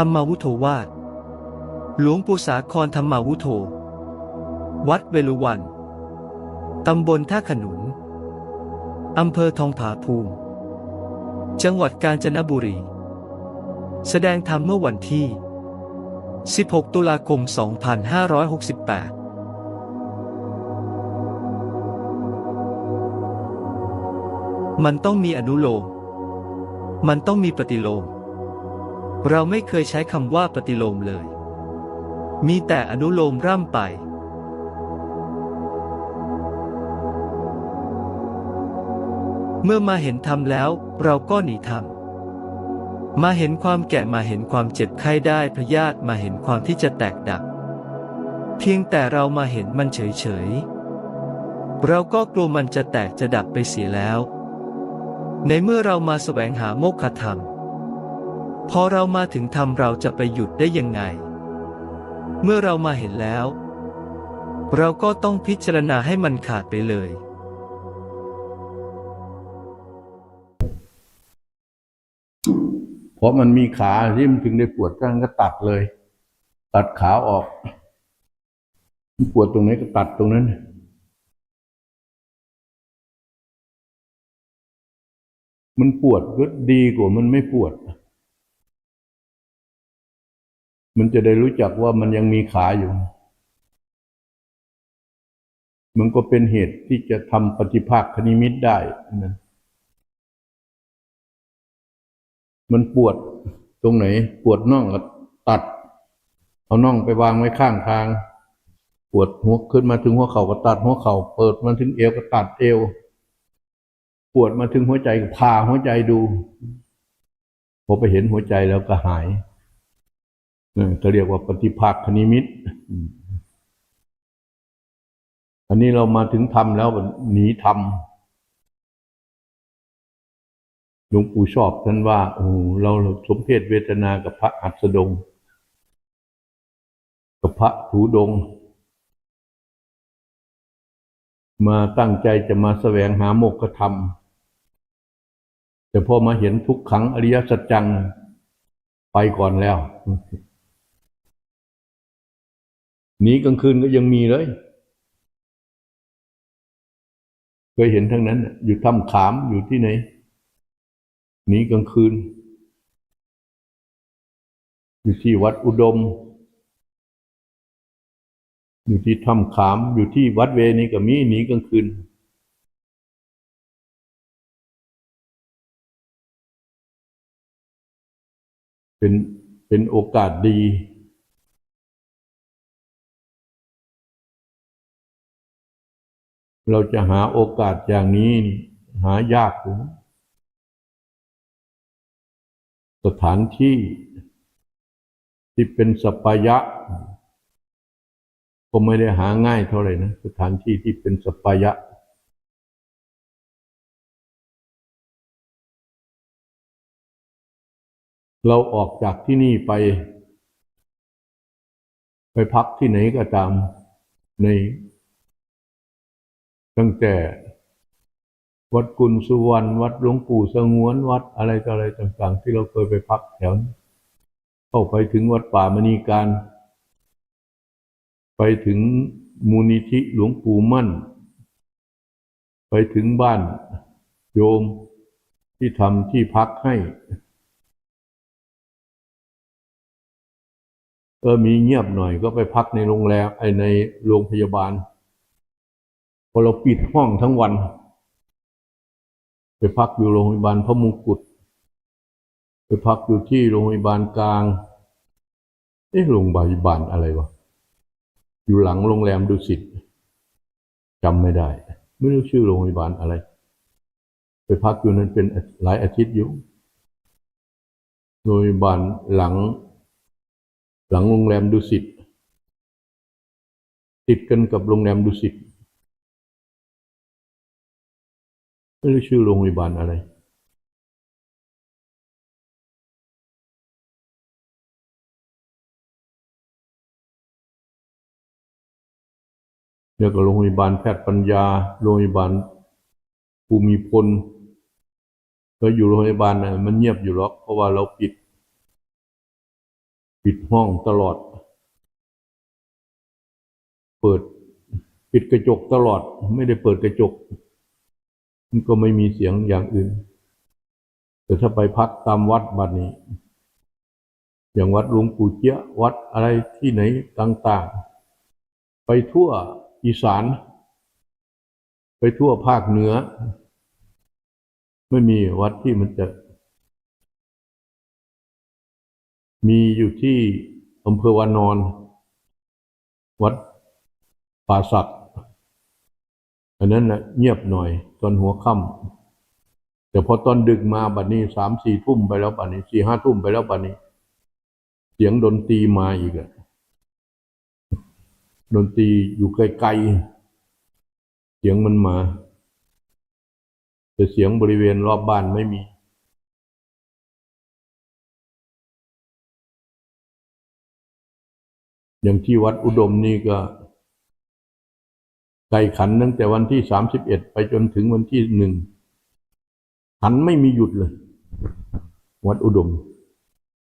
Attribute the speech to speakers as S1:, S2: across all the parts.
S1: ธรรมาวุโธวาดหลวงปู่สาครธรรมาวุโธ วัดเวลุวัน ตำบลท่าขนุน อำเภอทองผาภูมิ จังหวัดกาญจนบุรี แสดงธรรมเมื่อวันที่ 16 ตุลาคม 2568มันต้องมีอนุโลม มันต้องมีปฏิโลม เราไม่เคยใช้คำว่าปฏิโลมเลย มีแต่อนุโลมร่ำไป เมื่อมาเห็นธรรมแล้ว เราก็หนีธรรม มาเห็นความแก่มาเห็นความเจ็บไข้ได้พยาธิมาเห็นความที่จะแตกดับ เพียงแต่เรามาเห็นมันเฉยๆ เราก็กลัวมันจะแตกจะดับไปเสียแล้ว ในเมื่อเรามาแสวงหาโมกขธรรม พอเรามาถึงธรรมเราจะไปหยุดได้ยังไง เมื่อเรามาเห็นแล้ว เราก็ต้องพิจารณาให้มันขาดไปเลย
S2: เพราะมันมีขาที่มันถึงได้ปวดก็ก็ตัดเลย ตัดขาออกมันปวดตรงไหนก็ตัดตรงนั้นมันปวดก็ดีกว่ามันไม่ปวด มันจะได้รู้จักว่ามันยังมีขาอยู่ มันก็เป็นเหตุที่จะทำปฏิภาคคณิมิตได้นะมันปวดตรงไหน ปวดน่องก็ตัด เอาน่องไปวางไว้ข้างทาง ปวดหัวขึ้นมาถึงหัวเข่าก็ตัดหัวเข่าเปิดมาถึงเอวก็ตัดเอว ปวดมาถึงหัวใจก็ผ่าหัวใจดูพอไปเห็นหัวใจแล้วก็หาย เออก็เรียกว่าปฏิภาคคณิมิต อันนี้เรามาถึงธรรมแล้วหนีธรรมหลวงปู่ชอบท่านว่าโอ้เราสมเพศเวทนากับพระอัสดง กับพระถูดง มาตั้งใจจะมาแสวงหาโมกขธรรม แต่พอมาเห็นทุกขังอริยสัจจังไปก่อนแล้ว หนีกลางคืนก็ยังมีเลยเคยเห็นทั้งนั้น อยู่ถ้ำขามอยู่ที่ไหนหนีกลางคืน อยู่ที่วัดอุดม อยู่ที่ถ้ำขาม อยู่ที่วัดเวนี่ก็มีหนีกลางคืนเป็นเป็นโอกาสดี เราจะหาโอกาสอย่างนี้หายากอยู่นะสถานที่ที่เป็นสปายะ ก็ไม่ได้หาง่ายเท่าไหร่นะ สถานที่ที่เป็นสปายะ เราออกจากที่นี่ไป ไปพักที่ไหนก็ตามใน ตั้งแต่วัดกุลสุวรรณวัดหลวงปู่สงวนวัดอะไรต่ออะไรต่าง ๆ ที่เราเคยไปพักแถวเข้าไปถึงวัดป่ามณีการ ไปถึงมูลนิธิหลวงปู่มั่น ไปถึงบ้านโยมที่ทำที่พักให้เออมีเงียบหน่อยก็ไปพักในโรงแรมไอในโรงพยาบาล พอเราปิดห้องทั้งวัน ไปพักอยู่โรงพยาบาลพระมงกุฎไปพักอยู่ที่โรงพยาบาลกลางเอ๊ะโรงพยาบาลอะไรวะอยู่หลังโรงแรมดุสิตจำไม่ได้ ไม่รู้ชื่อโรงพยาบาลอะไร ไปพักอยู่นั้นเป็นหลายอาทิตย์อยู่โรงพยาบาลหลัง หลังโรงแรมดุสิตติดกันกับโรงแรมดุสิต ไม่รู้ชื่อโรงพยาบาลอะไรเรียกว่าโรงพยาบาลแพทย์ปัญญา โรงพยาบาลภูมิพลก็อยู่โรงพยาบาลน่ะมันเงียบอยู่หรอก เพราะว่าเราปิด ปิดห้องตลอด เปิด ปิดกระจกตลอด ไม่ได้เปิดกระจก มันก็ไม่มีเสียงอย่างอื่น แต่ถ้าไปพักตามวัดบัดนี้ อย่างวัดหลวงปู่เจียวัดอะไรที่ไหนต่าง ๆ ไปทั่วอีสาน ไปทั่วภาคเหนือ ไม่มีวัดที่มันจะ มีอยู่ที่อำเภอวานอน วัดป่าศักด์ อันนั้นนะเงียบหน่อยตอนหัวค่ำแต่พอตอนดึกมาบัดนี้สามสี่ทุ่มไปแล้วบัดนี้สี่ห้าทุ่มไปแล้วบัดนี้ เสียงดนตรีมาอีกอะดนตรีอยู่ไกลๆเสียงมันมา แต่เสียงบริเวณรอบบ้านไม่มีอย่างที่วัดอุดมนี่ก็ ไก่ขันตั้งแต่วันที่สามสิบเอ็ดไปจนถึงวันที่หนึ่งขันไม่มีหยุดเลย วัดอุดม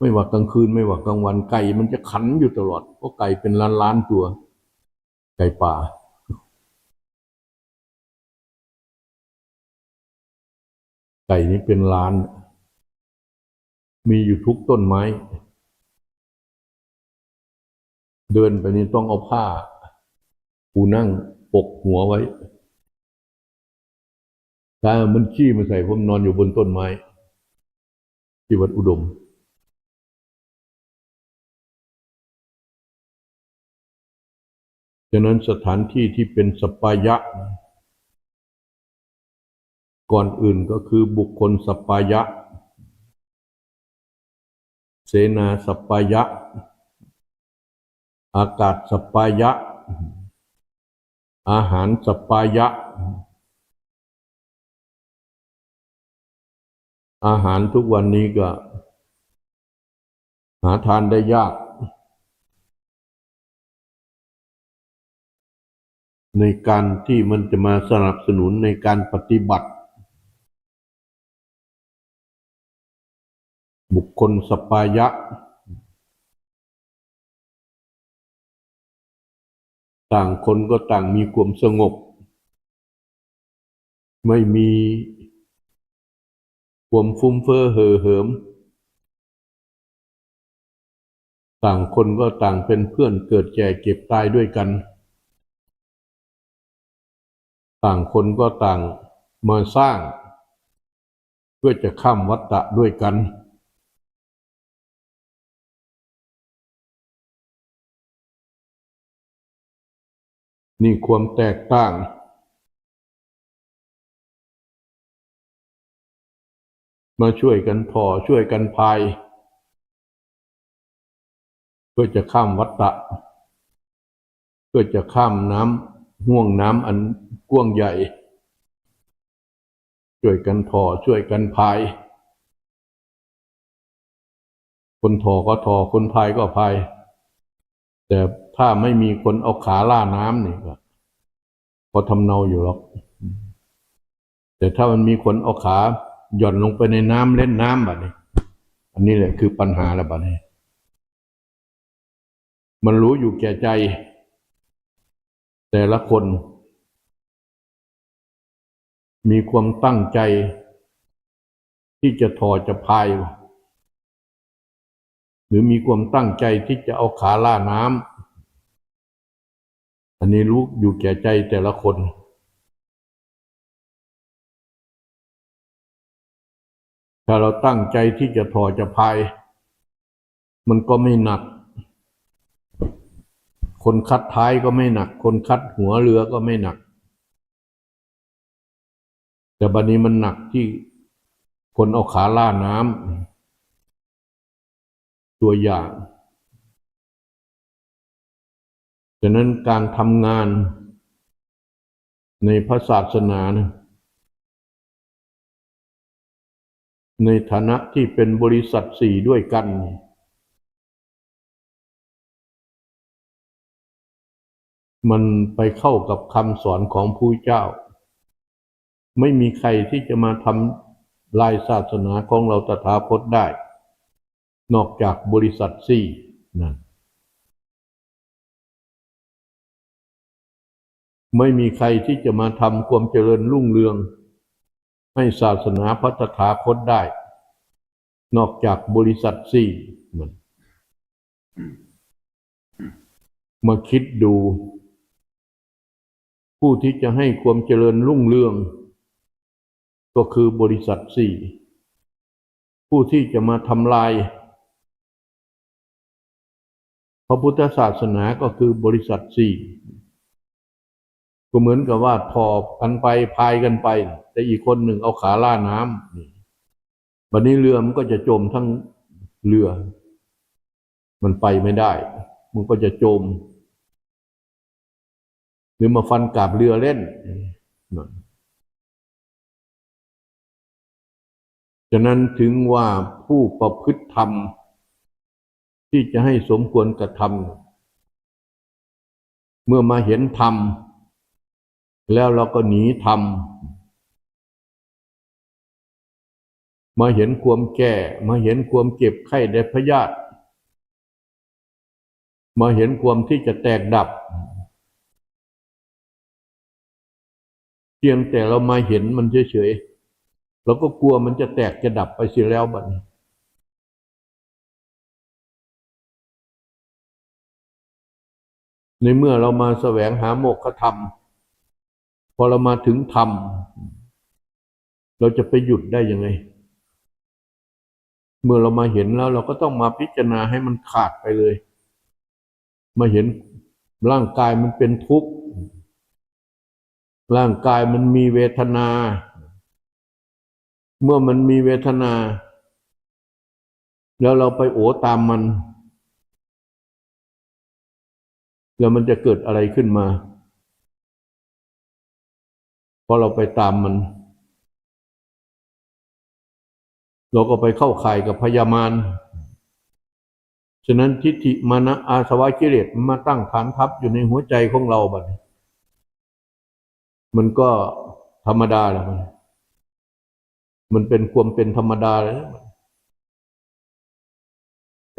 S2: ไม่ว่ากลางคืนไม่ว่ากลางวันไก่มันจะขันอยู่ตลอดเพราะไก่เป็นล้านล้านตัว ไก่ป่า ไก่นี้เป็นล้าน มีอยู่ทุกต้นไม้ เดินไปนี่ต้องเอาผ้าปูนั่ง ปกหัวไว้ถ้ามันขี้มาใส่ผมนอนอยู่บนต้นไม้ ที่วัดอุดม ฉะนั้นสถานที่ที่เป็นสปายะ ก่อนอื่นก็คือบุคคลสปายะ เสนาสปายะ อากาศสปายะ อาหารสปายะ อาหารทุกวันนี้ก็ หาทานได้ยาก ในการที่มันจะมาสนับสนุนในการปฏิบัติ บุคคลสปายะ ต่างคนก็ต่างมีความสงบ ไม่มีความฟุ้มเฟ้อเห่อเหิม ต่างคนก็ต่างเป็นเพื่อนเกิดแก่เก็บตายด้วยกัน ต่างคนก็ต่างมาสร้าง เพื่อจะข้ามวัฏฏะด้วยกัน นี่ความแตกต่างมาช่วยกันพอช่วยกันพาย เพื่อจะข้ามวัฏฏะเพื่อจะข้ามน้ำห่วงน้ำอันกว้างใหญ่ ช่วยกันพอช่วยกันพาย คนถอก็ถอคนพายก็พาย แต่ ถ้าไม่มีคนเอาขาล่าน้ำนี่ก็พอทำเนาอยู่หรอก แต่ถ้ามันมีคนเอาขาหย่อนลงไปในน้ำเล่นน้ำแบบนี้ อันนี้แหละคือปัญหาละบัดนี้ มันรู้อยู่แก่ใจ แต่ละคน มีความตั้งใจ ที่จะถอจะพายหรือมีความตั้งใจที่จะเอาขาล่าน้ำ อันนี้รู้อยู่แก่ใจแต่ละคนถ้าเราตั้งใจที่จะถอจะพาย มันก็ไม่หนัก คนคัดท้ายก็ไม่หนัก คนคัดหัวเรือก็ไม่หนัก แต่บัดนี้มันหนักที่คนเอาขาล่าน้ำตัวอย่าง ฉะนั้นการทำงานในพระศาสนานะในฐานะที่เป็นบริษัทสี่ด้วยกัน มันไปเข้ากับคำสอนของผู้เจ้า ไม่มีใครที่จะมาทำลายศาสนาของเราตถาคตได้ นอกจากบริษัทสี่นั่น ไม่มีใครที่จะมาทำความเจริญรุ่งเรือง ให้ศาสนาพัฒถาคตได้ นอกจากบริษัทสี่นั่นมาคิดดู ผู้ที่จะให้ความเจริญรุ่งเรือง ก็คือบริษัทสี่ผู้ที่จะมาทำลาย พระพุทธศาสนาก็คือบริษัทสี่ ก็เหมือนกับว่าทอกันไปพายกันไป แต่อีกคนหนึ่งเอาขาล่าน้ำนี่บัดนี้เรือมันก็จะจมทั้งเรือ มันไปไม่ได้ มันก็จะจม หรือมาฟันกาบเรือเล่นนั่นฉะนั้นถึงว่าผู้ประพฤติธรรม ที่จะให้สมควรกระทำเมื่อมาเห็นธรรม แล้วเราก็หนีธรรมมาเห็นความแก่ มาเห็นความเจ็บไข้ได้พยาธิมาเห็นความที่จะแตกดับ เพียงแต่เรามาเห็นมันเฉยๆเราก็กลัวมันจะแตกจะดับไปเสียแล้วบัดนี้ในเมื่อเรามาแสวงหาโมกขธรรม พอเรามาถึงธรรม เราจะไปหยุดได้ยังไง เมื่อเรามาเห็นแล้ว เราก็ต้องมาพิจารณาให้มันขาดไปเลย มาเห็นร่างกายมันเป็นทุกข์ ร่างกายมันมีเวทนา เมื่อมันมีเวทนา แล้วเราไปโอตามมัน แล้วมันจะเกิดอะไรขึ้นมา พอเราไปตามมัน เราก็ไปเข้าข่ายกับพยามารฉะนั้นทิฏฐิมานะอาสวะกิเลสมันมาตั้งฐานทัพอยู่ในหัวใจของเราบัดนี้ มันก็ธรรมดาแหละมันมันเป็นความเป็นธรรมดาแล้ว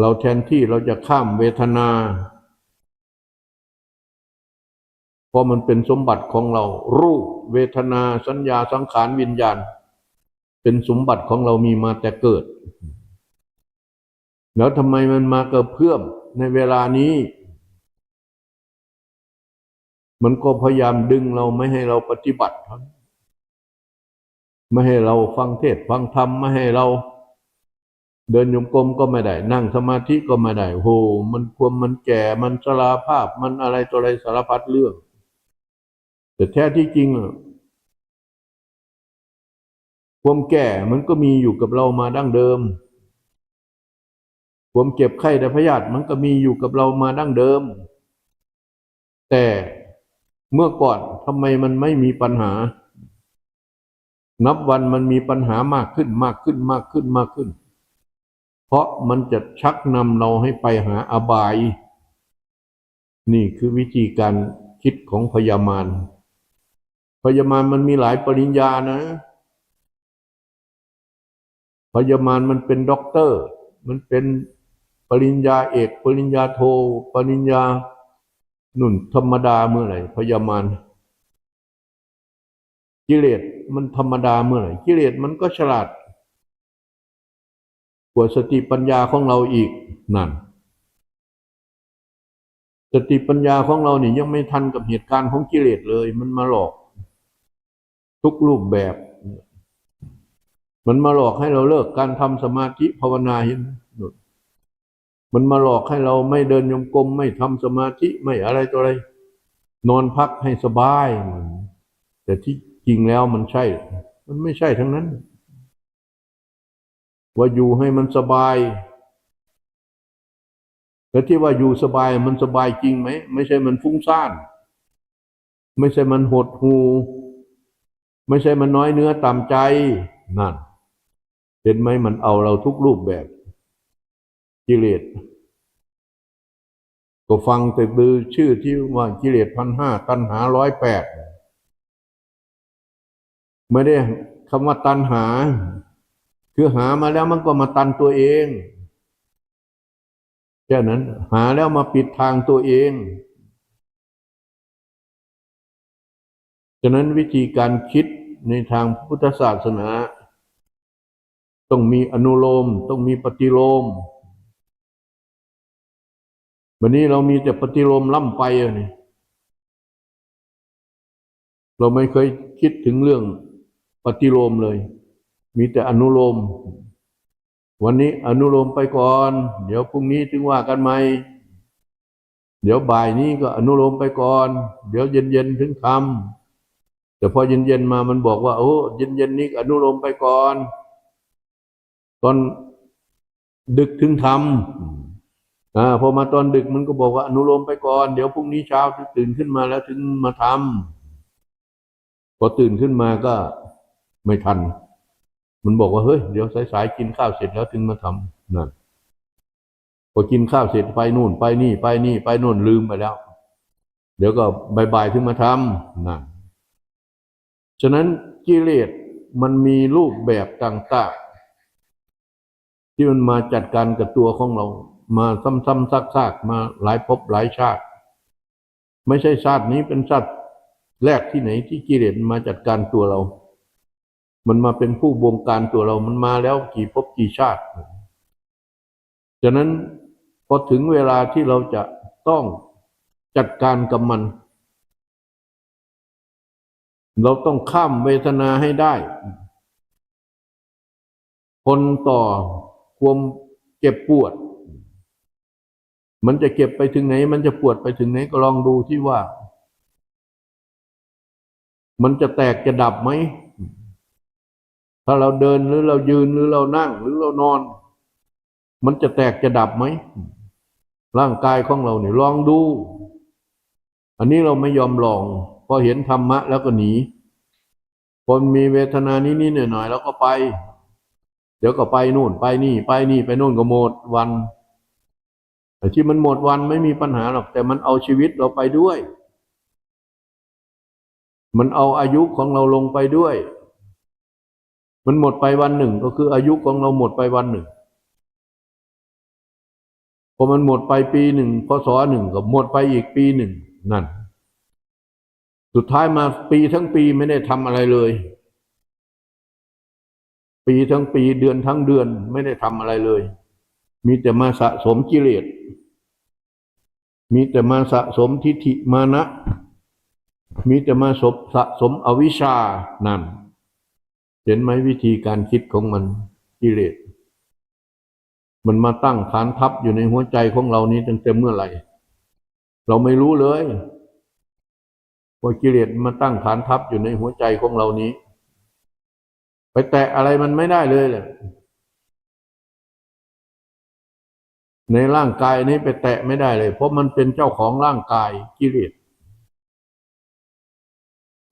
S2: เราแทนที่เราจะข้ามเวทนา เพราะมันเป็นสมบัติของเรา รูป เวทนาสัญญาสังขารวิญญาณ เป็นสมบัติของเรามีมาแต่เกิด แล้วทำไมมันมาเกิดเพื่อมในเวลานี้ มันก็พยายามดึงเราไม่ให้เราปฏิบัติไม่ให้เราฟังเทศฟังธรรมไม่ให้เราเดินโยมกลมก็ไม่ได้ นั่งสมาธิก็ไม่ได้โหมันความมันแก่มันชราภาพมันอะไรตัวอะไรสารพัดเรื่อง แต่แท้ที่จริงความแก่มันก็มีอยู่กับเรามาดั้งเดิม ความเจ็บไข้ได้พยาธิมันก็มีอยู่กับเรามาดั้งเดิม แต่เมื่อก่อนทำไมมันไม่มีปัญหา นับวันมันมีปัญหามากขึ้นมากขึ้นมากขึ้นมากขึ้น เพราะมันจะชักนำเราให้ไปหาอบาย นี่คือวิธีการคิดของพยามาร พยามารมันมีหลายปริญญานะ พยามารมันเป็นด็อกเตอร์ มันเป็นปริญญาเอก ปริญญาโท ปริญญาหนุนธรรมดาเมื่อไหร่พยามารกิเลสมันธรรมดาเมื่อไหร่กิเลสมันก็ฉลาด กว่าสติปัญญาของเราอีกนั่นสติปัญญาของเราเนี่ยยังไม่ทันกับเหตุการณ์ของกิเลสเลย มันมาหลอก ทุกรูปแบบ มันมาหลอกให้เราเลิกการทำสมาธิภาวนาเห็นไหมมันมาหลอกให้เราไม่เดินยมกลมไม่ทำสมาธิไม่อะไรตัวอะไร นอนพักให้สบาย แต่ที่จริงแล้วมันใช่ มันไม่ใช่ทั้งนั้น ว่าอยู่ให้มันสบายแต่ที่ว่าอยู่สบายมันสบายจริงไหม ไม่ใช่มันฟุ้งซ่าน ไม่ใช่มันหดหู ไม่ใช่มันน้อยเนื้อต่ำใจนั่น เห็นไหมมันเอาเราทุกรูปแบบกิเลสก็ฟังแต่ดือชื่อที่ว่ากิเลสพันห้าตัณหาร้อยแปดไม่ได้คำว่าตัณหา คือหามาแล้วมันก็มาตันตัวเองแค่นั้นหาแล้วมาปิดทางตัวเอง ฉะนั้นวิธีการคิดในทางพุทธศาสนา ต้องมีอนุโลม ต้องมีปฏิโลม วันนี้เรามีแต่ปฏิโลมล่ำไปอะนี่เราไม่เคยคิดถึงเรื่องปฏิโลมเลย มีแต่อนุโลม วันนี้อนุโลมไปก่อน เดี๋ยวพรุ่งนี้ถึงว่ากันใหม่เดี๋ยวบ่ายนี้ก็อนุโลมไปก่อน เดี๋ยวเย็นๆถึงทำ แต่พอเย็นๆมามันบอกว่า โอ้เย็นๆนี้อนุโลมไปก่อน ตอนดึกถึงทำอ่าพอมาตอนดึกมันก็บอกว่าอนุโลมไปก่อน เดี๋ยวพรุ่งนี้เช้าตื่นขึ้นมาแล้วถึงมาทำพอตื่นขึ้นมาก็ไม่ทัน มันบอกว่าเฮ้ยเดี๋ยวสายๆกินข้าวเสร็จแล้วถึงมาทำนั่นพอกินข้าวเสร็จไปนู่น ไปนี่ ไปนี่ ไปนู่นลืมไปแล้ว เดี๋ยวก็บ่ายๆถึงมาทำนั่น ฉะนั้นกิเลสมันมีรูปแบบต่างๆ ที่มันมาจัดการกับตัวของเรา มาซ้ำๆซากๆมาหลายภพหลายชาติ ไม่ใช่ชาตินี้เป็นชาติแรกที่ไหนที่กิเลสมาจัดการตัวเรา มันมาเป็นผู้บงการตัวเรา มันมาแล้วกี่ภพกี่ชาติ ฉะนั้นพอถึงเวลาที่เราจะต้องจัดการกับมัน เราต้องข้ามเวทนาให้ได้ คนต่อความเจ็บปวด มันจะเก็บไปถึงไหน มันจะปวดไปถึงไหนก็ลองดูที่ว่า มันจะแตกจะดับไหม ถ้าเราเดินหรือเรายืนหรือเรานั่งหรือเรานอน มันจะแตกจะดับไหม ร่างกายของเราเนี่ยลองดู อันนี้เราไม่ยอมลอง พอเห็นธรรมะแล้วก็หนีพอมีเวทนานี้ๆหน่อยๆแล้วก็ไป เดี๋ยวก็ไปนู่นไปนี่ ไปนี่ไปนู่นก็หมดวันไอ้ที่มันหมดวันไม่มีปัญหาหรอก แต่มันเอาชีวิตเราไปด้วย มันเอาอายุของเราลงไปด้วย มันหมดไปวันหนึ่งก็คืออายุของเราหมดไปวันหนึ่งพอมันหมดไปปีหนึ่งพศหนึ่งก็หมดไปอีกปีหนึ่งนั่น สุดท้ายมาปีทั้งปีไม่ได้ทำอะไรเลย ปีทั้งปีเดือนทั้งเดือนไม่ได้ทำอะไรเลย มีแต่มาสะสมกิเลสมีแต่มาสะสมทิฏฐิมานะ มีแต่มาสบสะสมอวิชชานั่น เห็นไหมวิธีการคิดของมันกิเลสมันมาตั้งฐานทัพอยู่ในหัวใจของเรานี้ตั้งแต่เมื่อไหร่ เราไม่รู้เลย ว่ากิเลสมาตั้งฐานทัพอยู่ในหัวใจของเรานี้ ไปแตะอะไรมันไม่ได้เลยเลยในร่างกายนี้ไปแตะไม่ได้เลย เพราะมันเป็นเจ้าของร่างกายกิเลส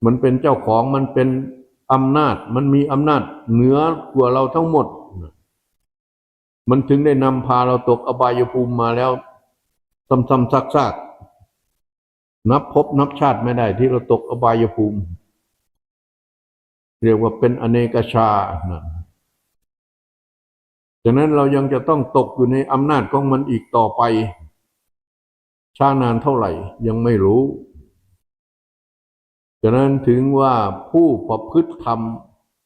S2: มันเป็นเจ้าของมันเป็นอำนาจ มันมีอำนาจเหนือกว่าเราทั้งหมด มันถึงได้นำพาเราตกอบายภูมิมาแล้วซ้ำๆซากๆ นับพบนับชาติไม่ได้ที่เราตกอบายภูมิ เรียกว่าเป็นอเนกชานะฉะนั้นเรายังจะต้องตกอยู่ในอำนาจของมันอีกต่อไปชานานเท่าไหร่ยังไม่รู้ฉะนั้นถึงว่าผู้ประพฤติธรรม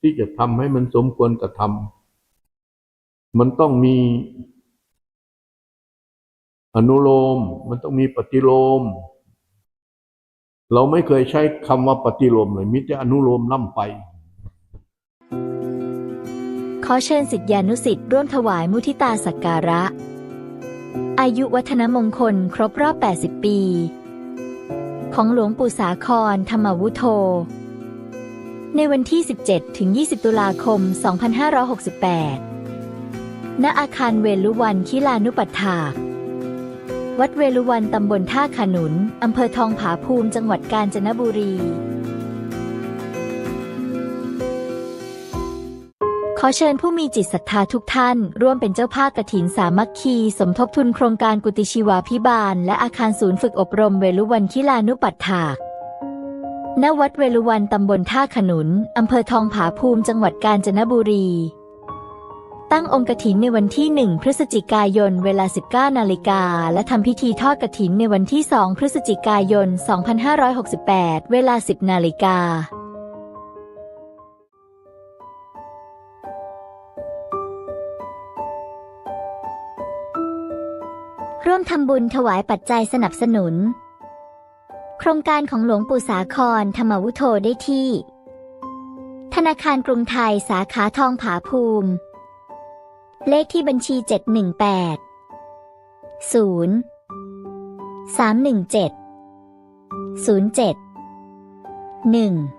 S2: ที่จะทำให้มันสมควรกระทำมันต้องมี อนุโลม มันต้องมีปฏิโลม เราไม่เคยใช้คำว่าปฏิโลมเลยมิแต่อนุโลมล่ำไป
S3: ขอเชิญสิทธิานุสิทธิ์ร่วมถวายมุทิตาสักการะ อายุวัฒนมงคลครบรอบ 80 ปี ของหลวงปู่สาครธรรมวุโธ ในวันที่ 17 ถึง 20 ตุลาคม 2568 ณอาคารเวลุวันคิลานุปัฏฐาก วัดเวลุวันตำบลท่าขนุน อำเภอทองผาภูมิ จังหวัดกาญจนบุรี ขอเชิญผู้มีจิตศรัทธาทุกท่าน ร่วมเป็นเจ้าภาพกฐินสามัคคี สมทบทุนโครงการกุติชีวาพิบาล และอาคารศูนย์ฝึกอบรมเวลุวันคิลานุปัฏฐากณวัดเวลุวันตำบลท่าขนุน อำเภอทองผาภูมิ จังหวัดกาญจนบุรี ตั้งองค์กฐินในวันที่ 1 พฤศจิกายน เวลา 19 นาฬิกา และทำพิธีทอดกฐินในวันที่ 2 พฤศจิกายน 2568 เวลา 10 นาฬิการ่วมทำบุญถวายปัจจัยสนับสนุน โครงการของหลวงปู่สาครธรรมวุโธได้ที่ ธนาคารกรุงไทยสาขาทองผาภูมิ เลขที่บัญชี 718 0 317 07 1